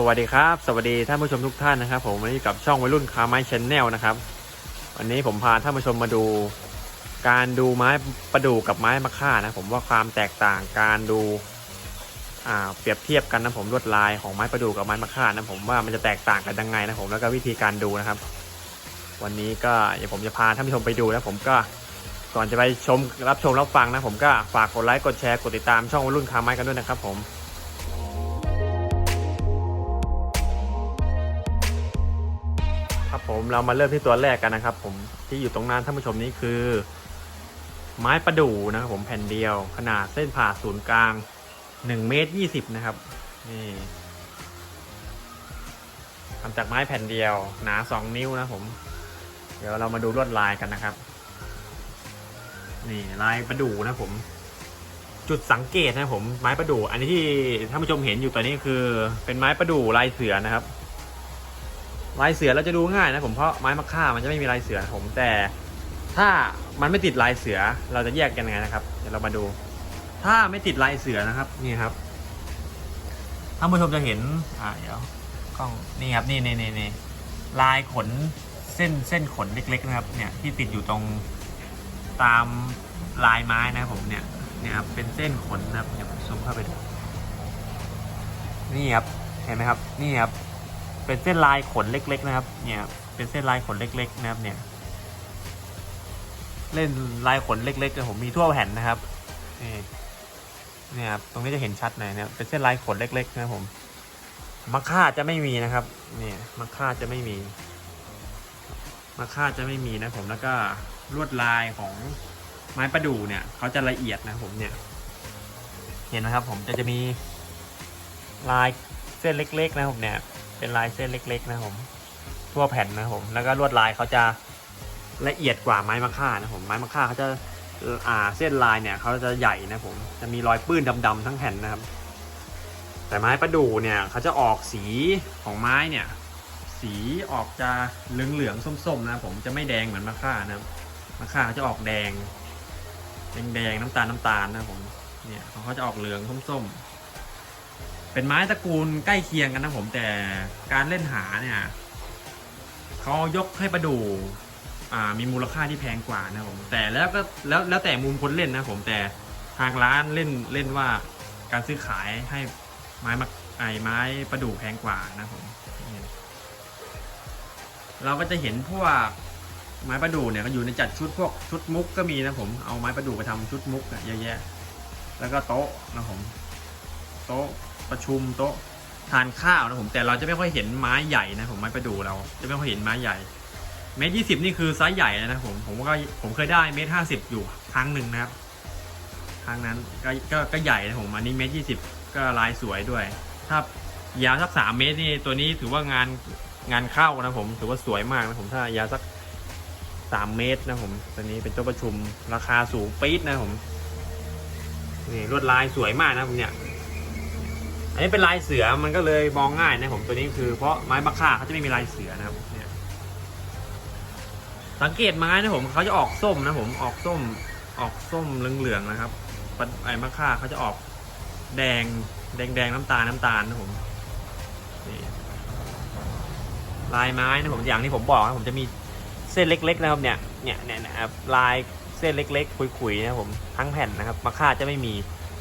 สวัสดีครับ สวัสดีท่านผู้ชมทุกท่านนะครับ ผมวันนี้กับช่องวัยรุ่นคาไม้ชแนลนะครับ วันนี้ผมพาท่านผู้ชมมาดู การดูไม้ประดู่กับไม้มะค่านะผมว่าความแตกต่างการดูอ่าเปรียบเทียบกันนะผมลวดลายของไม้ประดู่กับไม้มะค่านะผมว่ามันจะแตกต่างกันยังไงนะผมแล้วก็วิธีการดูนะครับ วันนี้ก็เดี๋ยวผมจะพาท่านผู้ชมไปดูนะผมก็ก่อนจะไปชมรับชมรับฟังนะผมก็ฝากกดไลค์กดแชร์กดติดตามช่องวัยรุ่นคาไม้กันด้วยนะครับ ผม ผมเรามาเริ่มที่ตัวแรกกันนะครับ ผมที่อยู่ตรงหนั้นท่านผู้ชมนี้คือ ไม้ประดู่นะครับผมแผ่นเดียว ขนาดเส้นผ่าศูนย์กลาง1เมตร20 นะครับนี่ทำจากไม้แผ่นเดียว หนา 2 นิ้วนะผม เดี๋ยวเรามาดูลวดลายกันนะครับ นี่ลายประดู่นะผม จุดสังเกตนะผมไม้ประดู่อันนี้ที่ท่านผู้ชมเห็นอยู่ตอนนี้คือ เป็นไม้ประดู่ลายเสือนะครับ ลายเสือเราจะดูง่ายนะผมเพราะไม้มะค่ามันจะไม่มีลายเสือผมแต่ถ้ามันไม่ติดลายเสือเราจะแยกกันยังไงนะครับ เดี๋ยวเรามาดู ถ้าไม่ติดลายเสือนะครับนี่ครับท่านผู้ชมจะเห็นอ่าเดี๋ยวกล้องนี่ครับนี่นี่นี่นี่ลายขนเส้นเส้นขนเล็ก ๆ นะครับ เนี่ยที่ติดอยู่ตรงตามลายไม้นะครับผมเนี่ยเนี่ยครับเป็นเส้นขนนะครับเดี๋ยวผมซูมเข้าไปดูนี่ครับเห็นไหมครับ นี่ครับ เป็นเส้นลายขนเล็ก ๆ นะครับ เนี่ยเป็นเส้นลายขนเล็ก ๆ นะครับ เนี่ย เล่นลายขนเล็กๆนะผมมีทั่วแผ่นนะครับนี่เนี่ยครับตรงนี้จะเห็นชัดหน่อยนะครับเป็นเส้นลายขนเล็ก ๆ นะครับผมมักค่าจะไม่มีนะครับ เนี่ยมักค่าจะไม่มีมักค่าจะไม่มีนะผมแล้วก็ลวดลายของไม้ประดู่เนี่ยเขาจะละเอียดนะผมเนี่ย เห็นไหมครับ ผมจะจะมีลายเส้นเล็ก ๆ นะผมเนี่ย เป็นลายเส้นเล็ก ๆ นะผม ทั่วแผ่นนะผม แล้วก็ลวดลายเขาจะละเอียดกว่าไม้มะค่านะผมไม้มะค่าเขาจะอ่าเส้นลายเนี่ยเขาจะใหญ่นะผมจะมีรอยปื้นดำๆทั้งแผ่นนะครับ แต่ไม้ประดู่เนี่ยเขาจะออกสีของไม้เนี่ย สีออกจะเหลืองๆส้มๆนะผมจะไม่แดงเหมือนมะค่านะครับมะค่าเขาจะออกแดงแดงๆน้ำตาลน้ำตาลนะผมเนี่ยเขาจะออกเหลืองส้มๆ เป็นไม้ตระกูลใกล้เคียงกันนะผมแต่การเล่นหาเนี่ยเขายกให้ประดูอ่ามีมูลค่าที่แพงกว่านะผมแต่แล้วก็แล้วแล้วแต่มุมคนเล่นนะผมแต่ทางร้านเล่นเล่นว่าการซื้อขายให้ไม้มาไอไม้ประดู่แพงกว่านะผมเราก็จะเห็นพวกไม้ประดู่เนี่ยก็อยู่ในจัดชุดพวกชุดมุกก็มีนะผมเอาไม้ประดู่ไปทำชุดมุกอะเยอะแยะ แล้วก็โต๊ะนะผม โต๊ะประชุมโต๊ะทานข้าวนะผมแต่เราจะไม่ค่อยเห็นไม้ใหญ่นะผมไม้ประดูเรา จะไม่ค่อยเห็นไม้ใหญ่เมตรยี่สิบนี่คือไซส์ใหญ่นะผมผมก็ผมเคยได้เมตรห้าสิบอยู่ครั้งหนึ่งนะครับ ครั้งนั้นก็ก็ก็ใหญ่นะผมอันนี้เมตรยี่สิบก็ลายสวยด้วย ถ้ายาวสักสามเมตรนี่ตัวนี้ถือว่างานงานเข้านะผมถือว่าสวยมากนะผมถ้ายาวสักสามเมตรนะผมตัวนี้เป็นโต๊ะประชุมราคาสูงปี๊ดนะผมนี่ลวดลายสวยมากนะผมเนี่ย อันนี้เป็นลายเสือมันก็เลยมองง่ายนะผมตัวนี้คือเพราะไม้บักค่าเขาจะไม่มีลายเสือนะครับเนี่ยสังเกตไม้นะผมเขาจะออกส้มนะผมออกส้มออกส้มเหลืองๆนะครับไอ้บักค่าเขาจะออกแดงแดงแดงน้ำตาลน้ำตาลนะผมลายไม้นะผมอย่างที่ผมบอกนะผมจะมีเส้นเล็ก ๆ นะครับเนี่ยเนี่ยเนี่ยนะครับลายเส้นเล็ก ๆ ขุยๆนะผมทั้งแผ่นนะครับบักค่าจะไม่มี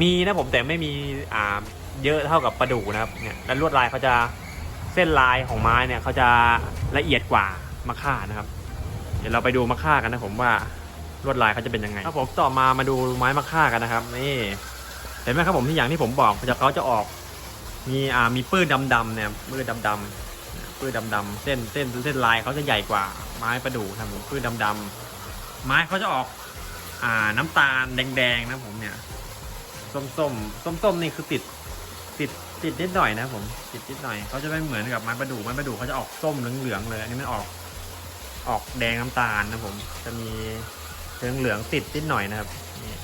มีนะผมแต่ไม่มีอ่า เยอะเท่ากับประดู่นะครับเนี่ยแล้วลวดลายเขาจะเส้นลายของไม้เนี่ยเขาจะละเอียดกว่ามะค่านะครับ เดี๋ยวเราไปดูมะค่ากันนะผมว่าลวดลายเขาจะเป็นยังไงครับผมต่อมามาดูไม้มะค่ากันนะครับนี่เห็นไหมครับผมที่อย่างที่ผมบอกจะเขาจะออก มีอ่ามีปื้นดำๆเนี่ยปื้นดำๆปื้นดำๆเส้นเส้นเส้นลายเขาจะใหญ่กว่าไม้ประดู่ครับผมปื้นดำๆไม้เขาจะออกอ่าน้ำตาลแดงๆนะผมเนี่ยส้มๆส้มๆนี่คือติด ติดติดนิดหน่อยนะผมติดนิดหน่อยเขาจะไม่เหมือนกับไม้ประดู่ไม้ประดู่เขาจะออกส้มเหลืองๆเลย อันนี้มันออกออกแดงน้ำตาลนะผม จะมีเหลืองเหลืองๆติดนิดหน่อยนะครับนี่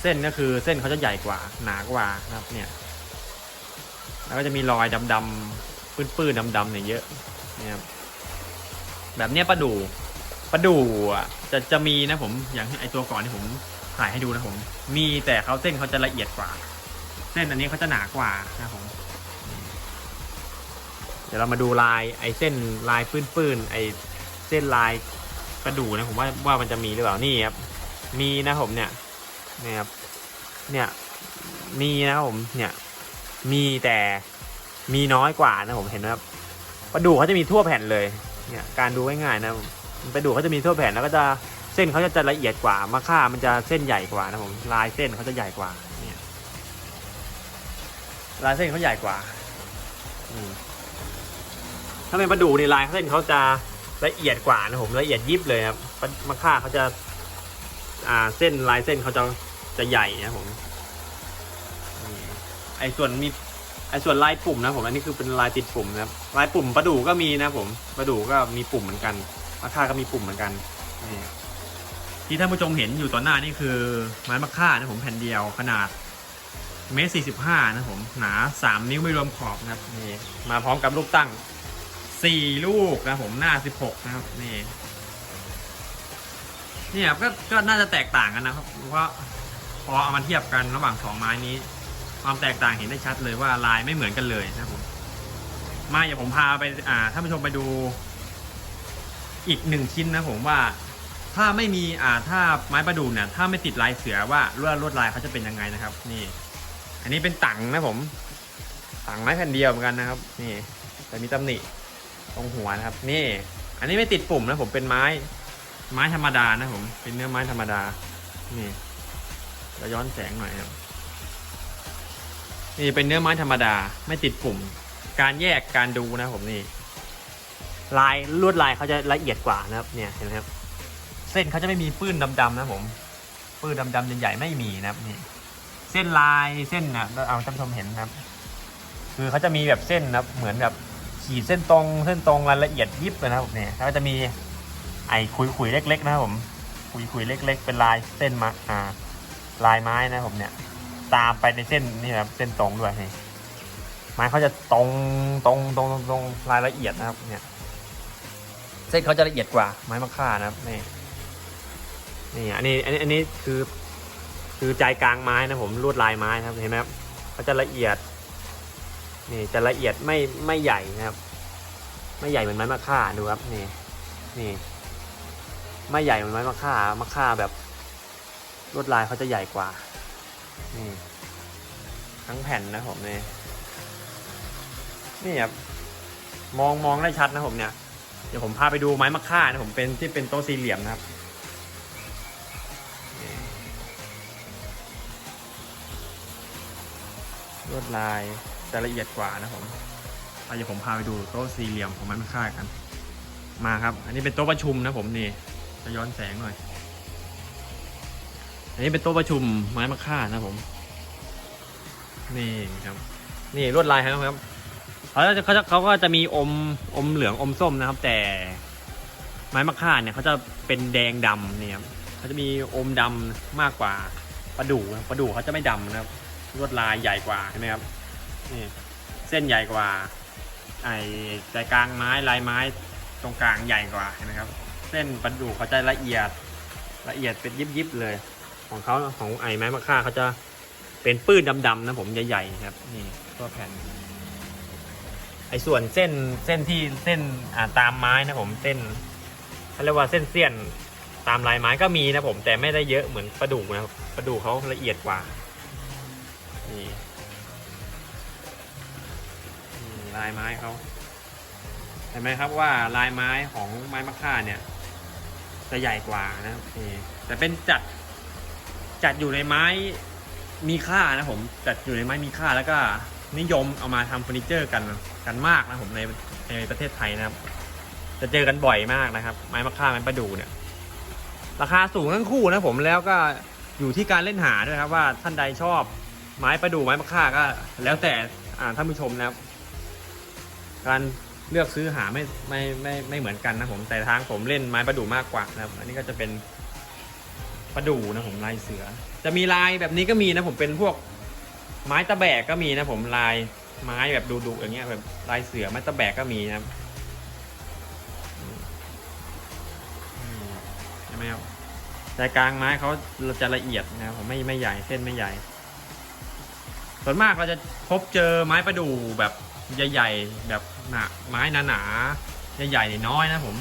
เส้นก็คือเส้นเขาจะใหญ่กว่า หนากว่านะครับเนี่ย แล้วก็จะมีรอยดำๆปื้นๆดำๆเนี่ยเยอะนี่ยครับแบบเนี้ยประดู่ประดู่อะจะจะมีนะผมอย่างไอตัวก่อนที่ผมถ่ายให้ดูนะผม มีแต่เขาเส้นเขาจะละเอียดกว่า เส้นอันนี้เขาจะหนากว่านะครับผมเดี๋ยวเรามาดูลายไอ้เส้นลายปื้นๆไอ้เส้นลายกระดูนะผมว่าว่ามันจะมีหรือเปล่านี่ครับมีนะผมเนี่ยเนี่ยครับเนี่ยมีนะผมเนี่ยมีแต่มีน้อยกว่านะผมเห็นไหมครับกระดูเขาจะมีทั่วแผ่นเลยเนี่ยการดูง่ายๆนะผมกระดูเขาจะมีทั่วแผ่นแล้วก็จะเส้นเขาจะละเอียดกว่ามะค่ามันจะเส้นใหญ่กว่านะผมลายเส้นเขาจะใหญ่กว่า ลายเส้นเขาใหญ่กว่า อืมถ้าเป็นปลาดูนี่ลายเส้นเขาจะละเอียดกว่านะผมละเอียดยิบเลยครับปลามะค่าเขาจะ อ่าเส้นลายเส้นเขาจะจะใหญ่นะผมไอ้ส่วนมีไอ้ส่วนลายปุ่มนะผมอันนี้คือเป็นลายติดปุ่มนะครับลายปุ่มปลาดูก็มีนะผมปลาดูก็มีปุ่มเหมือนกันมะค่าก็มีปุ่มเหมือนกันที่ท่านผู้ชมเห็นอยู่ต่อหน้านี่คือไม้มะค่านะผมแผ่นเดียวขนาด เมตรสี่สิบห้านะผมหนาสามนิ้วไม่รวมขอบนะครับนี่มาพร้อมกับลูกตั้งสี่ลูกนะผมหน้าสิบหกนะครับนี่นี่ครับก็ก็น่าจะแตกต่างกันนะครับเพราะพอเอามาเทียบกันระหว่างสองไม้นี้ ความแตกต่างเห็นได้ชัดเลยว่าลายไม่เหมือนกันเลยนะครับผมมาอย่าผมพาไปอ่าท่านผู้ชมไปดูอีกหนึ่งชิ้นนะผมว่าถ้าไม่มีอ่าถ้าไม้ประดู่เนี่ยถ้าไม่ติดลายเสือว่าลวดลวดลายเขาจะเป็นยังไงนะครับ นี่ อันนี้เป็นตังนะผมตังไม้แผ่นเดียวเหมือนกันนะครับ นี่แต่มีตำหนิตรงหัวนะครับ นี่ อันนี้ไม่ติดปุ่มนะผมเป็นไม้ ไม้ธรรมดานะผม เป็นเนื้อไม้ธรรมดา นี่จะย้อนแสงหน่อยครับนี่เป็นเนื้อไม้ธรรมดา ไม่ติดปุ่ม การแยกการดูนะผมนี่ ลายลวดลายเขาจะละเอียดกว่านะครับ เนี่ยเห็นไหมครับ เส้นเขาจะไม่มีปื้นดำๆนะผมปื้นดำๆใหญ่ๆไม่มีนะครับนี่ เส้นลายเส้นนะเอาท่านผู้ชมเห็นนะครับ คือเขาจะมีแบบเส้นนะครับเหมือนแบบขีดเส้นตรงเส้นตรงรายละเอียดยิบเลยนะครับเนี่ยแล้วก็จะมีไอ้ขุยขุยๆเล็ก ๆ นะครับผมขุยขุยๆเล็ก ๆ เป็นลายเส้นมาอ่าลายไม้นะผมเนี่ย ตามไปในเส้นนี่ครับเส้นตรงด้วยนี่ไม้เขาจะตรงตรงตรงตรงตรงรายละเอียดนะครับ เนี่ย เส้นเขาจะละเอียดกว่าไม้มะค่านะครับนี่นี่อันนี้อันนี้อันนี้คือ คือใจกลางไม้นะผมลวดลายไม้นะครับเห็นไหมครับเขาจะละเอียดนี่จะละเอียดไม่ไม่ใหญ่นะครับ ไม่ใหญ่เหมือนไม้มะค่าดูครับนี่นี่ ไม่ใหญ่เหมือนไม้มะค่ามะค่าแบบลวดลายเขาจะใหญ่กว่านี่ทั้งแผ่นนะผมนี่นี่ครับมองมองได้ชัดนะผมเนี่ยเดี๋ยวผมพาไปดูไม้มะค่านะผมเป็นที่เป็นโต๊ะสี่เหลี่ยมนะครับ วดลายจะละเอียดกว่านะผมเอาเดี๋ยวผมพาไปดูโต๊ะสี่เหลี่ยมของไม้มะค่ากัน มาครับ อันนี้เป็นโต๊ะประชุมนะผมนี่จะย้อนแสงหน่อย อันนี้เป็นโต๊ะประชุมไม้มะค่านะผม นี่ครับ นี่ลวดลายครับเขาจะเขาจะเขาก็จะมีอมอมเหลืองอมส้มนะครับ แต่ไม้มะค่าเนี่ยเขาจะเป็นแดงดำเนี่ยครับเขาจะมีอมดำมากกว่าประดู่ประดู่เขาจะไม่ดำนะครับ ลวดลายใหญ่กว่าเห็นไหมครับนี่เส้นใหญ่กว่าไอ้ใจกลางไม้ลายไม้ตรงกลางใหญ่กว่าเห็นไหมครับ เส้นประดูเขาจะละเอียดละเอียดเป็นยิบยิบๆเลย ของเขาของไอ้ไม้มะค่าเขาจะเป็นปื้นดำๆนะผมใหญ่ๆครับนี่ตัวแผ่นไอ้ส่วนเส้นเส้นที่เส้นอ่าตามไม้นะผมเส้นเขาเรียกว่าเส้นเสี้ยนตามลายไม้ก็มีนะผมแต่ไม่ได้เยอะเหมือนประดู่นะครับประดู่เขาละเอียดกว่า นี่ลายไม้เขาเห็นไหมครับว่าลายไม้ของไม้มะค่าเนี่ย จะใหญ่กว่านะครับนี่แต่เป็นจัดจัดอยู่ในไม้มีค่านะผมจัดอยู่ในไม้มีค่าแล้วก็นิยมเอามาทำเฟอร์นิเจอร์กันกันมากนะผมในในประเทศไทยนะครับ จะเจอกันบ่อยมากนะครับ ไม้มะค่าไม้ประดู่เนี่ย ราคาสูงทั้งคู่นะผมแล้วก็อยู่ที่การเล่นหาด้วยครับว่าท่านใดชอบ ไม้ประดู่ไม้มะค่าก็ แล้วแต่อ่าท่านผู้ชมนะครับ การเลือกซื้อหาไม่ไม่ไม่ไม่เหมือนกันนะผมแต่ทางผมเล่นไม้ประดู่มากกว่านะครับ อันนี้ก็จะเป็นประดู่นะผมลายเสือ จะมีลายแบบนี้ก็มีนะผมเป็นพวกไม้ตะแบกก็มีนะผมลายไม้แบบดุๆอย่างเงี้ยแบบลายเสือไม้ตะแบกก็มีนะครับใช่ไหมครับใจกลางไม้เขาจะละเอียดนะผมไม่ไม่ใหญ่เส้นไม่ใหญ่ ส่วนมากเราจะพบเจอไม้ประดู่แบบใหญ่ๆ แบบหนาไม้หนาๆใหญ่ๆน้อยนะผม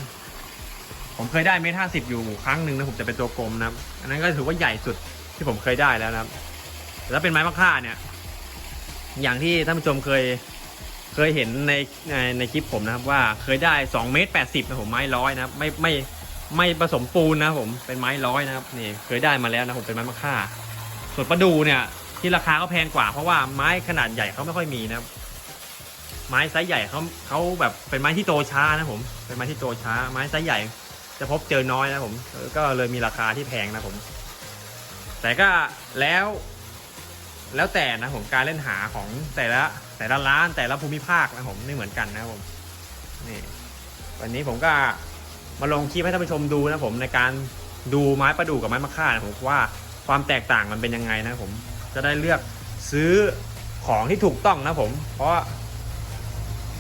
ผมเคยได้เมตรห้าสิบอยู่ครั้งหนึ่งนะผมจะเป็นตัวกลมนะครับอันนั้นก็ถือว่าใหญ่สุดที่ผมเคยได้แล้วนะครับแต่ถ้าเป็นไม้มะค่าเนี่ย อย่างที่ท่านผู้ชมเคยเคยเห็นในในในคลิปผมนะครับว่าเคยได้2เมตร80นะผมไม้ร้อยนะครับไม่ไม่ไม่ผสมปูนนะผมเป็นไม้ร้อยนะครับนี่เคยได้มาแล้วนะผมเป็นไม้มะค่า ส่วนประดูเนี่ย ที่ราคาก็แพงกว่า เพราะว่าไม้ขนาดใหญ่เขาไม่ค่อยมีนะครับ ไม้ไซส์ใหญ่เขาเขาแบบเป็นไม้ที่โตช้านะผม เป็นไม้ที่โตช้า ไม้ไซส์ใหญ่ จะพบเจอน้อยนะผมก็เลยมีราคาที่แพงนะผม แต่ก็แล้วแล้วแต่นะผมการเล่นหาของแต่ละแต่ละร้านแต่ละภูมิภาคนะผมไม่เหมือนกันนะผมนี่วันนี้ผมก็มาลงคลิปให้ท่านผู้ชมดูนะผมในการดูไม้ประดู่กับไม้มะค่านะผมว่าความแตกต่างมันเป็นยังไงนะผม จะได้เลือกซื้อของที่ถูกต้องนะผม เพราะ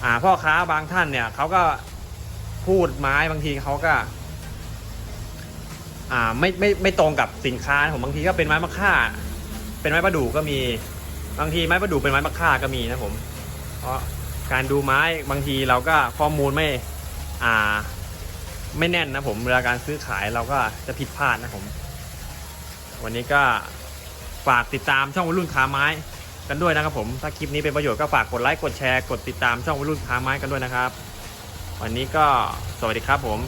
อ่าพ่อค้าบางท่านเนี่ยเขาก็พูดไม้บางทีเขาก็ อ่าไม่ไม่ไม่ตรงกับสินค้านะผมบางทีก็เป็นไม้มะค่า เป็นไม้ประดู่ก็มีบางทีไม้ประดู่เป็นไม้มะค่าก็มีนะผม เพราะการดูไม้บางทีเราก็ข้อมูลไม่อ่า ไม่แน่นนะผมเวลาการซื้อขายเราก็จะผิดพลาดนะผม วันนี้ก็ ฝากติดตามช่องวัยรุ่นค้าไม้กันด้วยนะครับผมถ้าคลิปนี้เป็นประโยชน์ก็ฝากกดไลค์กดแชร์กดติดตามช่องวัยรุ่นค้าไม้กันด้วยนะครับ วันนี้ก็สวัสดีครับผม